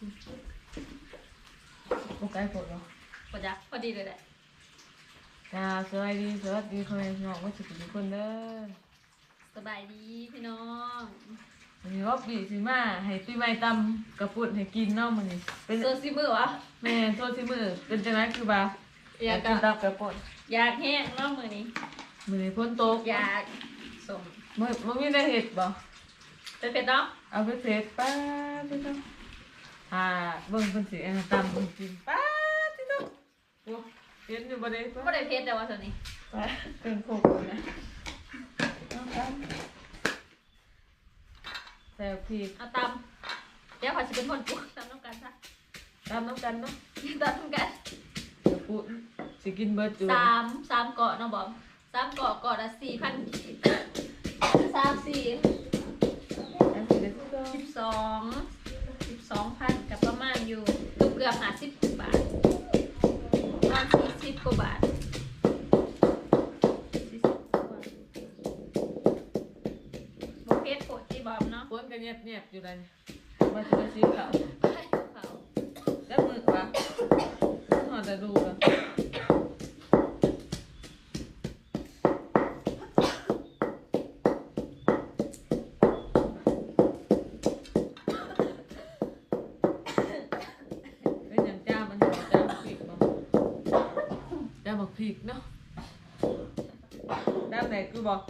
โอเคปวดเหรอพอจักพอดีเลยแหละจ้าสวัสดีสวัสดีพ่อแม่พี่น้องว่าสุขทุกคนเด้อสบายดีพี่น้องวันนี้รอบดีสิมาให้ปีใหม่ตำกระปุดให้กินเนาะมื้อนี้เป็นโซซิมือวะแม่โทษสิมื้อเป็นจังไดคือบ่าอยากกินกะตำกระปุดอยากแห้งเนาะมือนี้มือนี้ฝนตกอยากสมบ่บ่มีได้เฮ็ดบ่เป็นเป็ดเนาะเอาไปเสร็จป้าพี่น้อง อ่าเบิ่งเพิ่นสิเอาตำให้กินป้าพี่น้องโอ้เห็นอยู่บ่ได้ป้าไม่ได้เพชรแต่ว่าตัวนี้ไปเป็นโคกนะเอาตำแซ่บพริกเอาตำเดี๋ยวขอจะเป็นคนปลูกตำน้ำกันซะตำน้ำกันเนาะตำน้ำกันเดี๋ยวปุ๊สิกินเบิร์ดจูสามสามเกาะเนาะบอมสามเกาะเกาะละสี่พันสามสี่อันสิเด็ดก็สิบสอง สิบสองพันกับประมาณอยู่เกือบห้าสิบบาทประมาณสี่สิบกว่าบาทสี่สิบกว่าบาทบเพชรโปรตีบอมเนาะป้นกันเงียบเงียบๆอยู่เลยมาจะไปซื้อเขาไปเขาแล้วมือวะหอจะดูกันเเนาะด้านไหนกูบอก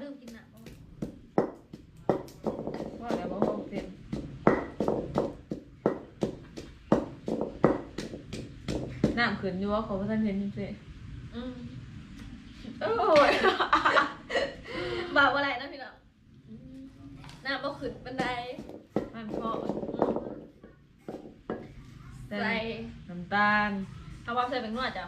ลืมกินน้ำบ่ว่าแล้วว่าห้องเต็มน้ำขึ้นอยู่ว่าเขาบ่ทันเห็นจริงอืมๆโอ้ยบาปอะไรนะพี่น้องน้ำบ่ขึ้นบันไดมันเพาะใส่น้ำตาลเอาความใส่เป็นนวดจ้ะ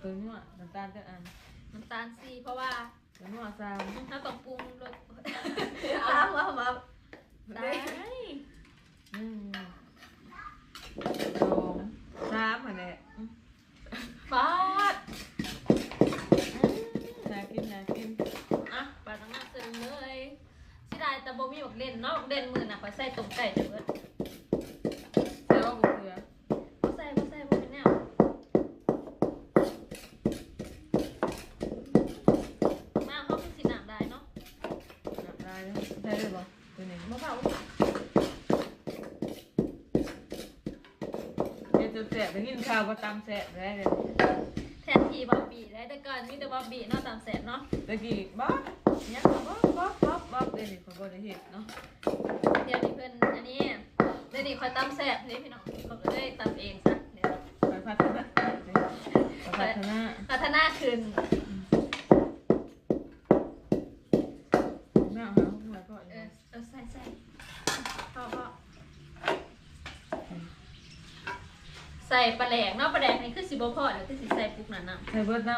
ตัวนี้ว่าน้ำตาลจะอันน้ำตาลซีเพราะว่าตัวนี้ว่าซาม ถ้าต้องปรุงรสตามมามาได้ หนึ่งสองสามอันนี้อืม ฟาด น่ากินน่ากิน อะปลาตั้งหน้าเสร็จเลยสิได้แต่บ่มีบักเด่นเนาะบักเด่นมือน่ะไปใส่ต้มไก่เด้อเบิด ใส่ว่าบุเกลือ บ่ใส่บ่ใส่บ่เป็นแนวมาเฮาเป็นสิน้ำได้เนาะ น้ำตาลใส่เลยบ่ตัวนี้บ่เผาวเดี๋ยวจะแสบไปกินข้าวก็ตำแสบได้เลยแทนที่บอบบี้ได้แต่ก่อนมีแต่บอบบี้เนาะตามแสนเนาะตะกี้บ๊อบเนี่ยบ๊อบบ๊อบบ๊อบบ๊อบเดี๋ยวนี้เขาบ่ได้เห็นเนาะเดี๋ยวนี้เพิ่อนอันนี้เดี๋ยวนี้คอยตามแสบนี่พี่น้องเขาก็ได้ตามเองซะเดี๋ยวไปพัฒนาพัฒนาพัฒนาขึ้น แม่หาหัวก็ เออเออใส่ใส่พ่อพ่อ ใส่ปลาแหลกเนาะปลาแหลกนี่คือสิบ่พอเดี๋ยวคือสิใส่ปุ๊กนั่นน่ะใส่เบิดน้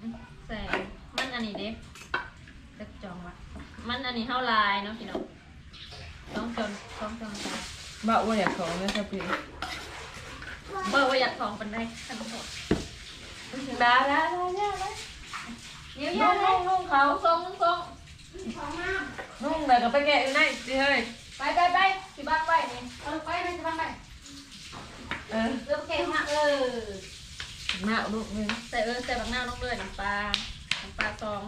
อืมใส่มันอันนี้เด้เด็กจองวะมันอันนี้เฮาลายเนาะพี่น้องต้องจนต้องจองตาำบ่าวว่าอยากของเลยครับพี่เบอร์ว่าอยากทองปันได้ขนมหมดดาดาดาดาดาเดี๋ยวนุ่ยางนุ่งนุ่งเขาทรงทรงนุ่งเลยก็ไปแกะอยู่ไหนสิเฮ้ยไปไปไปสิบ้านไปนี่เออไปไปสิบ้านไป เออ เริ่มเก่งมากเออ หน้าลูกเลยใส่เออใส่บักหน้าลงเลยน้ำปลาน้ำปลาสอง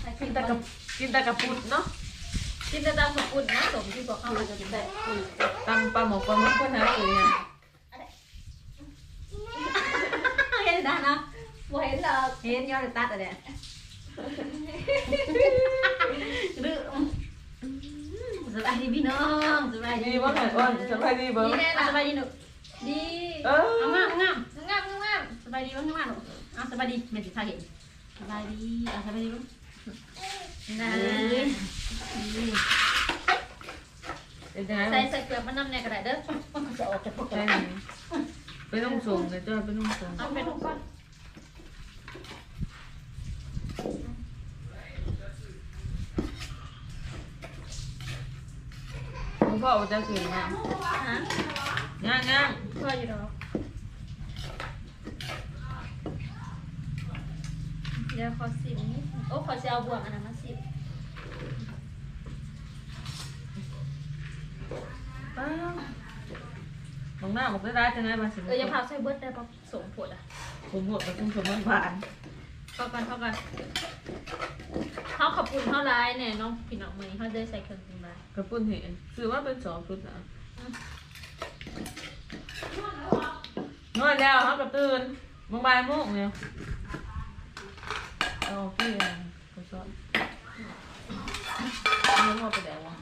ใส่กิกินนแต่แต่กักับบกินแต่กับปุดเนาะกินแต่ตามสมอุ่นนะสมที่บอกเข้ามาจะกินได้ตำปลาหมกปลาหมึกคนหาสื่อเนี่ยเห็นได้นะบ่เห็นหรอกเห็นยอดตัดอะไรดื้อสบายดีพี่น้องสบายดีดีว่าไงอ้นสบายดีเบิ้ง ดีแน่ละสบายดีหนูดีเออเอางามงาม งามงามสบายดีบ้างงามหนูเอาสบายดีเมจิพาเห็นสบายดีเอาสบายดีบ้างนะดีเป็นยังไงใส่ใส่เกลือมันน้ำในกระดาษเด้อมันจะออกจากพวกใช่ไหมไปต้องส่งเลยจ้าไปต้องส่งเอาไปทุกคนคุณพ่อจะกินนะฮะย่างย่างพ่ออยู่ดอกเดี๋ยวขอสิบนิดโอ้ขอจะเอาบวกอันนั้นมาสิบป้าบางหน้าบอกได้ได้จะไงมาสิเอออย่าพาใส่เบิร์ดได้ปะสมผลอะผมหมดไปต้องสมมันผ่านเข้ากันเข้ากันเขาขับปุ่นเท่าไรเนี่ยน้องพี่น้องมือนี้เขาได้ใส่เครื่องปรุงไรกระปุ้นเห็นคือว่าเป็นสองชุดนะนวดแล้วเขากระตื่นบางใบมุกเนี่ย เอาพี่อะเขาชอบนี่พ่อไปไหนวะ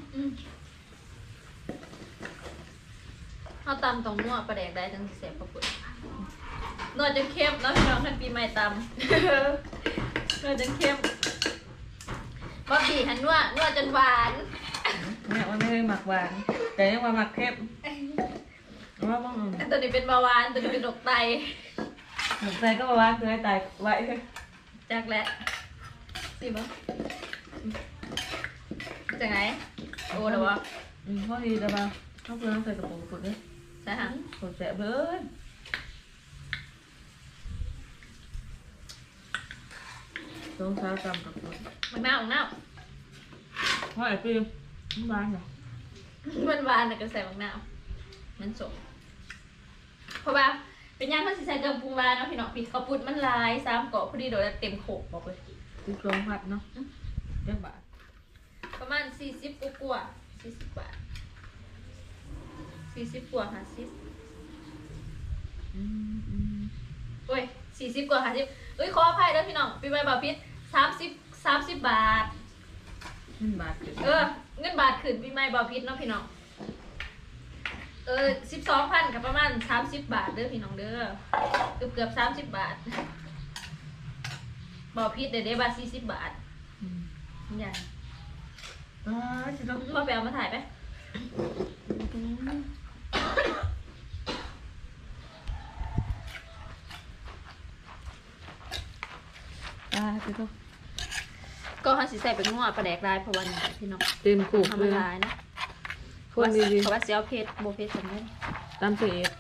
เขาตำตรงนวดประแดกได้จังสิเสียประปุ่นนวดจนเข้มแล้วพี่น้องทันปีใหม่ตำนวดจนเข้มบอบบี้หันนวดนวดจนหวานเนี่ยมันไม่ได้หมักหวาน แต่ยังว่าหมักเข้มว่าบ้างตัวนี้เป็นเบาหวานตัวนี้เป็นโรคไตหมักใจก็บอกว่าเคยตายไว้ จากแหละสิบ่จากไหนโอ้เดี๋ยววะอืมพอดีแต่ว่าเขาเพื่อนใส่กระโปรงสุดเลยใช่ฮะกดแสบเลยต้องเช้าจำกับคนมันหน้าของหน้าพ่อไอ้ปีมบ้านเหรอมันหวานแต่ก็ใส่บางหน้ามันสมเพราะว่า เป็นย่างมันสิใส่เกลือปรุงลายเนาะพี่น้องพี่เขาวปุดมันลายสามเกาะพอดีโดดแล้วเต็มโขกบอกเลยติดลมพัดเนาะเจ้าบาทประมาณสี่สิบกว่าสี่สิบบาทสี่สิบกว่าห้าสิบอืมอืมโอ้ยสี่สิบกว่าห้าสิบเอ้ยขออภัยเด้อพี่น้องปีใหม่บาพิษสามสิบสามสิบบาทขึ้นบาทขึ้นเออเงินบาทขึ้นปีใหม่บาพิษเนาะพี่น้อง เออสิบสองพันกับประมาณสามสิบบาทเด้อพี่น้องเด้อเกือบเกือบสามสิบบาทบาพิษเดี๋ยวได้บาทสี่สิบบาทอืมใหญ่อ่าจะต้องมาไปเอามาถ่ายไปอ่าจะต้องก็ห้าสิใส่เป็นงัวปลาแดกลายเพราะวันนี้พี่น้องเต็มขู่ทำเลละยลายนะ คนดีเพราะว่าเสียวเพชรโบเพชรสำเร็จๆตามเสียด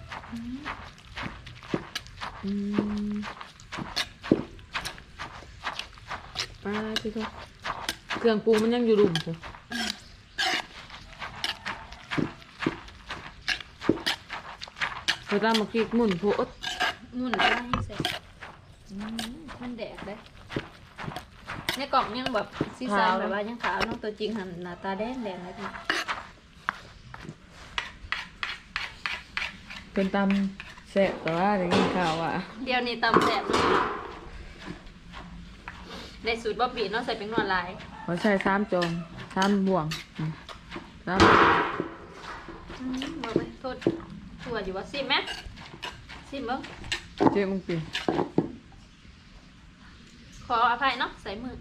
อืมป้าที่ต้องเครื่องปรุงมันยังอยู่รุมสิเคยตามมาคิกหมุนโพดหมุนได้ให้เสร็จมันแดกได้ในกล่องยังแบบซีซันแบบว่ายังขาวน้องตัวจริงหันหน้าตาแดงแดงเลยพี่ เป็นตามแสบแต่ว่าได้ยินข่าวว่าเดี๋ยวนี้ตำแสบเนาะในสูตรบ๊อบบี้เนาะใส่เป็นนวดลายเขาใช้สามจองสามบ่วงอืมสามบอกไปโทษถั่วอยู่ว่าซิมไหมซิมเบิ้งเจ๊มึงกินขออภัยเนาะใส่มือ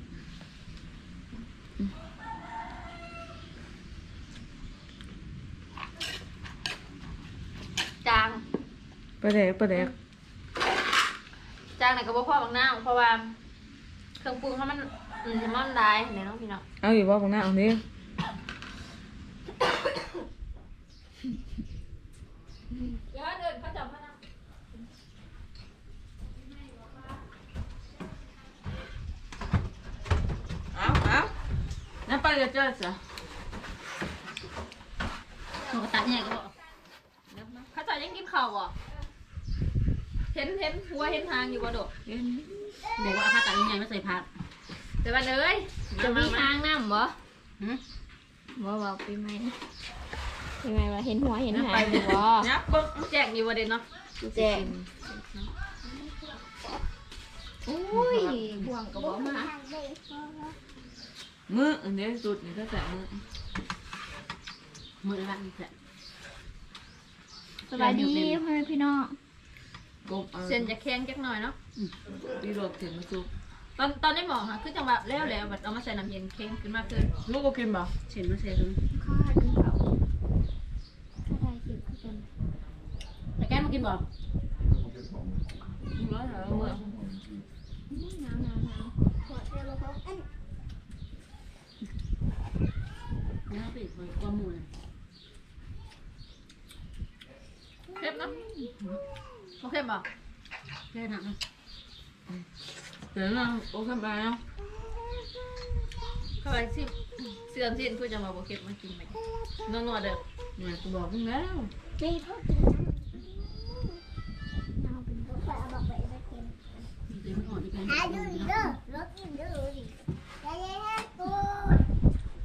จาง ประเด็กประเด็กจางไหนก็บ่พ่อบางหน้าเพราะว่า เครื่องปรุงเขามันอืมมันได้ไหนน้องพี่น้องเอาอยู่ว่าของหน้าเอานี้เดี๋ยวเดินเขาจับมานะเอาเอาน้ำไปจะเจอจ้ะหนูตัดเนี่ยก็บอกเขาจ่ายยังกินข้าวอะ เห็นเห็นหัวเห็นทางอยู่บ่โดดเอ็นบอกว่าเอาผ้าตัดยังไงไม่ใส่ผักแต่ว่าเลยจะมีทางน้ำบ่หืมบ่บอกปีใหม่นะปีใหม่ว่าเห็นหัวเห็นน้ำหาไปงบุบ่ยับปุ๊บแจกอยู่บ่เด่นเนาะแจ้งอุ้ยห่วงก็บ่มามืออันนี้สุดนี่ก็ใส่มือมือละนี่แหละสบายดีพ่อแม่พี่น้อง กบอเส้นจะแข็งจักหน่อยเนาะปีโรดถึงมาซุปตอนตอนนี้หมอค่ะคือจังหวะแล้วแล้วแบบเอามาใส่น้ำเย็นแข็งขึ้นมากขึ้นลูกก็กินบ่เส้นมาใส่ถึงข้าวกินเปาข้าวไทยกินกันแต่แก้มากินบ่กินแหรอ โอเคบ่แค่นั้นเดี๋ยวนะโอ้ขึ้นไปแล้วเข้าไปสิเสื่อมสิ้นเพื่อจะมาบ่เก็บมากินไหมนอนๆเด้อเนี่ยกูบอกมึงแล้ว นี่พ่อกินำเป็นพ่อไปเอาบอกไปไปกินเดี๋ยวมันอ่อนอีกแล้ว Hãy đưa đi đó, rớt đi đưa đi. Đây đây đây, cô.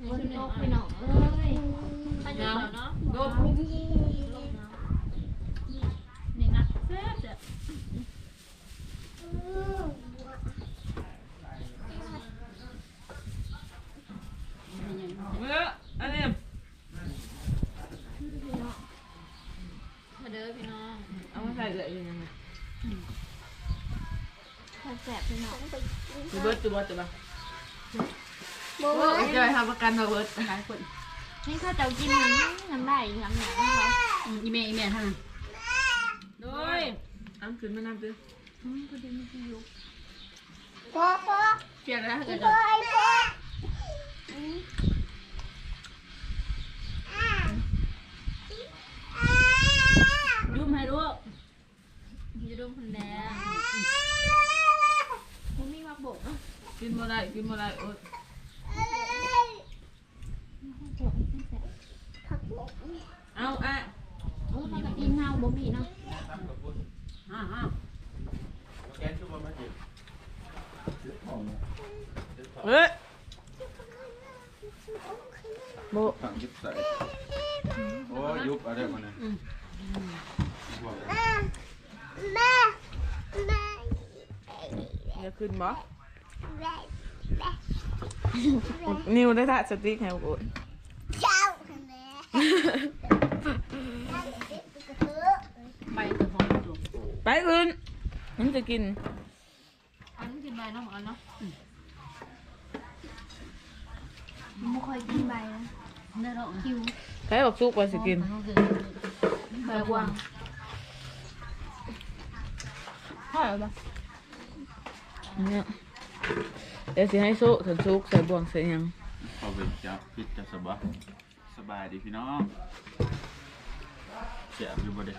คนโตไปหน่อยเอ้ย ถ้าอยู่แล้วเนาะ โดน นี่นะแซ่บจ้ะ เมื่ออันนี้ มาเด้อพี่น้อง เอามาใส่เลยยังไง แสบไปหน่อย ตัวเบิร์ดตัวเบิร์ดตัวบ้า Bố โอ้ยจอยทำประกันตัวเบิร์ดหลายคนนี่ข้าเจ้ากินมันน้ำได้น้ำหนักเขาอีเมย์อีเมย์ท่านโดยอันขึ้นมาน้ำตื้อก็ดีไม่อยู่ cô, cô. เปียกแล้วถ้าเกิด Cô ơi, cô. ยุ่มให้ลูกอยู่ดุมคนแดง มันมีมาโบกเนาะ กินบ่ได้กินบ่ได้โอ้ยเอาอะโอ้ยมันกินเงาบ่มีเนาะอ่าอ่าเฮ้ยโบถังยิบใส่โอ้ยยุบอะไรมาเนี่ย Ba. Ba. อย่าขึ้นบ่ Ba. นิวได้ท่าสติ๊กแฮวโอ้ย Chào. Nè. Ăn tiếp cái thứ. ใบจะหอมอยู่ไปขึ้นมันจะกิน อันนี้กินใบเนาะหมอเนาะไม่ค่อยกินใบนะได้หรอกคิวใครบอกซุกว่าสิกินใบวางใช่ปะเนี่ย เดี๋ยวสิให้ซุถึงซุกใส่บ่วงใส่หยังพอเป็นจับพิษจะสบายสบายดีพี่น้องเจ็บอยู่บ่เด้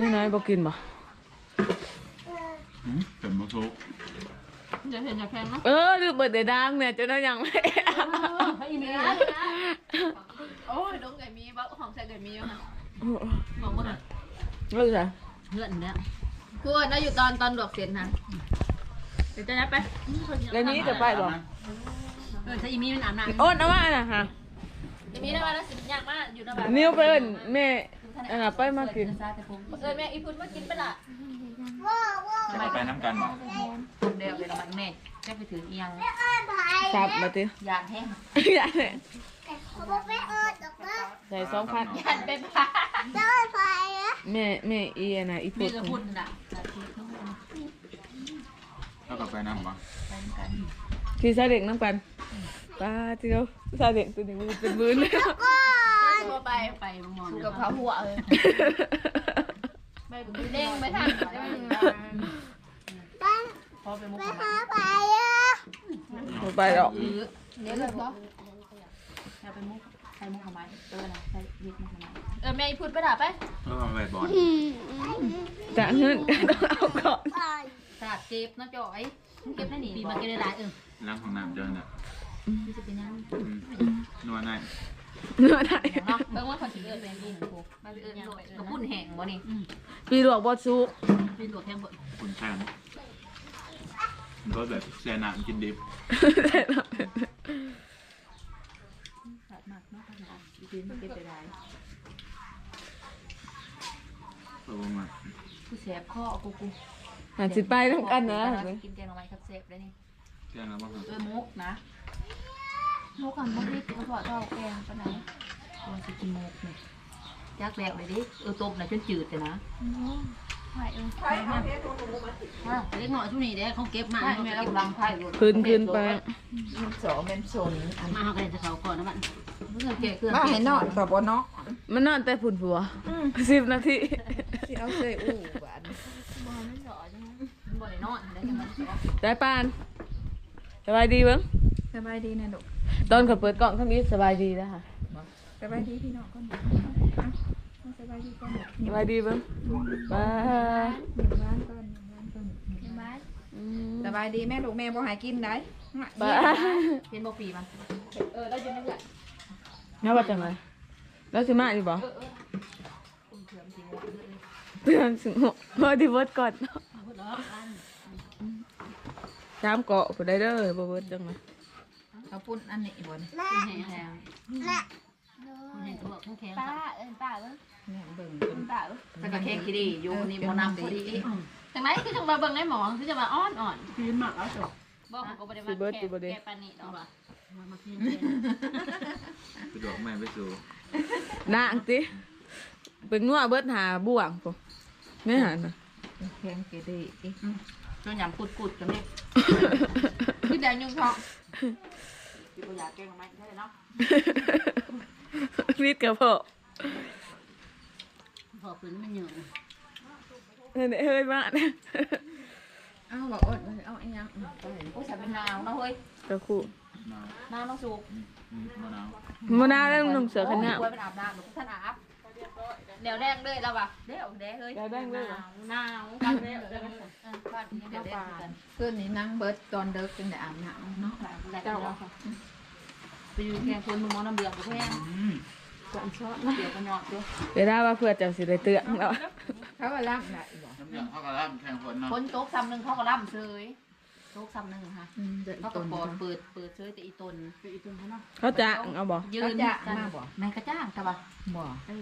นี่น้อยบ่กินบ่หืมเป็นมะทุกอย่าเห็นอย่าแพงเนาะเออลืมเบิดได้ดังเนี่ยจะได้ยังไม่ให้อีเมย์โอ้ยดงไก่มีบ้าของใส่ไก่มีอยู่ค่ะบอกว่าเลิกจ้ะเพื่อนเนี่ย กูน่าอยู่ตอนตอนดอกเสียนนะเดี๋ยวจะนับไปแล้วนี้จะไปบ่เออถ้าอีเมย์มันอาบน้ำโอ้นเอาว่าน่ะฮะเดี๋ยวมีได้มาแล้วสิยากมากอยู่นะบ้านนิ้วไปเอิ้นแม่อันน่ะไปมากินเออแม่อีพุทธมากินไปละ Vô, vô. จะไปน้ำกันบ่เดี๋ยวเดี๋ยวมันแม่จะไปถือเอียง Ơn thầy. สับมาติยานแห้งอย่าเนี่ย Bố bé ơn được đó. ใส่สองพันยันไปบ้า Ơn thầy á. แม่แม่อีอันน่ะอีมีพุดกระพุนน่ะแล้ว ก็ไปน้ำบ่ที่ซาเด็กน้ำกันป้าเจียวซาเด็กตัวนี้มือเป็นมือเลยตัวไปไปมองกับเขาหัวเลยไปเด้งไปทาง Ba. พอไปมุก Ba hả thầy á. บ่ไปหรอกเดี๋ยวเลยพออย่าไปมุกใส่มุกทำไมเออนะใส่ยิบมุกทำไมเออแม่อีพุทธไปด่าไปแล้วก็ไปบอลจะเงินต้องเอาก่อน Thầy. สาดเจ็บนะจ่อยเก็บได้หนิปีมาเก็บได้หลายเออล้างห้องน้ำเจอเนี่ยที่จะเป็นยังอืมนัวหน่อยเนื้อได้เนาะเบิ่งว่าคนสิเอิ้นเป็นดีหนึ่งพวกมาเอิ้นกระปุ้นแห้งบ่นี่ปีหลวกบอสุกเป็นหลวกแห้งบ่คุณแทนมันก็แบบแช่น้ำกินดิบสาดมากเนาะขนาดอีปีมาเก็บได้หลายเพราะว่ามันกูแสบคอกูกู อาจสิไปทั้งกันนะ กินแกงหน่อไม้ครับเสพเลยนี่แช่น้ำมันเออมุกนะมุกกันบ่ได้กินเพราะเราแกงปานไหนตัวสิกินมุกนี่จักแล้วเลยดิเออต้มน่ะจนจืดเลยนะไข่เอออะเล็กหน่อยช่วงนี้เด้เขาเก็บมาให้แม่เราลังไผ่อยู่ขึ้นขึ้นไปมันสอเป็นสนอันมาเขาก็เลยจะเขาก่อนนะบ้านเพื่อนเก็บเครื่องว่าให้นอนกับบ่เนาะมันนอนแต่ผุนผัวสิบนาทีสิเอาใส่อู้บ้าน บ่ได้นอนได้ยังไงได้ปานสบายดีเบิ้งสบายดีนะลูกตอนเขาเปิดกล่องทั้งนี้สบายดีนะคะสบายดีพี่น้องก่อนสบายดีก่อนสบายดีเบิ้งบายหนึ่งล้านก่อนหนึ่งล้านก่อนในบ้านอืมสบายดีแม่ลูกแม่บ่หายกินได้บายเป็นบ่ปีมันเออเราจะไม่ใหญ่น่าว่าจังไงแล้วสิมาอีกบ่เตือนสิงห์เมื่อดีเวิร์ดก่อน เนาะจามเกาะผู้ใดเด้อบ่เวิร์ดจังไงเอาปุ่นอันนี้บ่นแห้งแห้งโดแห้ยงตัวแข็งป้าเอินป้าเบิ้งเนี่ยเบิ่งเอินป้าเบิ้งแต่ก็แข็งกี่ดีอยู่นี่บ่นำพอดีจังไรคือจังมาเบิ่งได้หมอคือจะมาอ้อนอ่อนกินมากแล้วจบบอกเขาก็บ่ได้มาแค่แค่ปานนี้ดอกมากินไปดอกแม่ไปสู่นางติเป็นงัวเบิดหาบ่วงปุ๊ไม่หันนะแข็งเกดี อีกจนยำกุดๆกันนี่คือแดงยังท้องที่บ่อยากแกงมันใช่เนาะนิดกับพ่อพอพื้นมันเหนื่อยเฮ้ยเฮ้ยมาเนี่ยเอาบ่อดเอาอันยังไปโอ้ยฉันเป็นนาวนะเฮ้ยตะคู่นาวนาวน้องสุกอืมมะนาวมานาวแล้วหนุ่มเสือขันเนี่ยโอ้ยเป็นอาบน้ำหรือท่านอาบ เดี๋ยวแดงเลยแล้วว่ะเด้อเด้เฮ้ยเดี๋ยวแดงเลยเหรอหนาวกันเลยเดี๋ยวบ้านนี้เดี๋ยวเด้กันคืนนี้นั่งเบิดตอนเด็กจึงได้อาบน้ำเนาะเจ้าไปอยู่แข่งคนมึงมองน้ำเดือดกับแพงอืมเดี๋ยวกันยอดด้วยเดี๋ยวได้ว่าเพื่อจะสิได้เตือนแล้วเขาว่าล้างได้บ่น้ำยาเข้ากระล่ำแข่งฝนเนาะคนโต๊ะซ้ำหนึ่งเขาก็ล่ำเฉยโต๊ะซ้ำหนึ่งค่ะอืมเดินเขาตก็นปอดเขาเปิดเปิดเฉยแต่อีตนอีตนเขาเนาะเขาจะเอาบ่ยืนจะมาบ่แม่กระจ้างแต่ว่าบ่เออ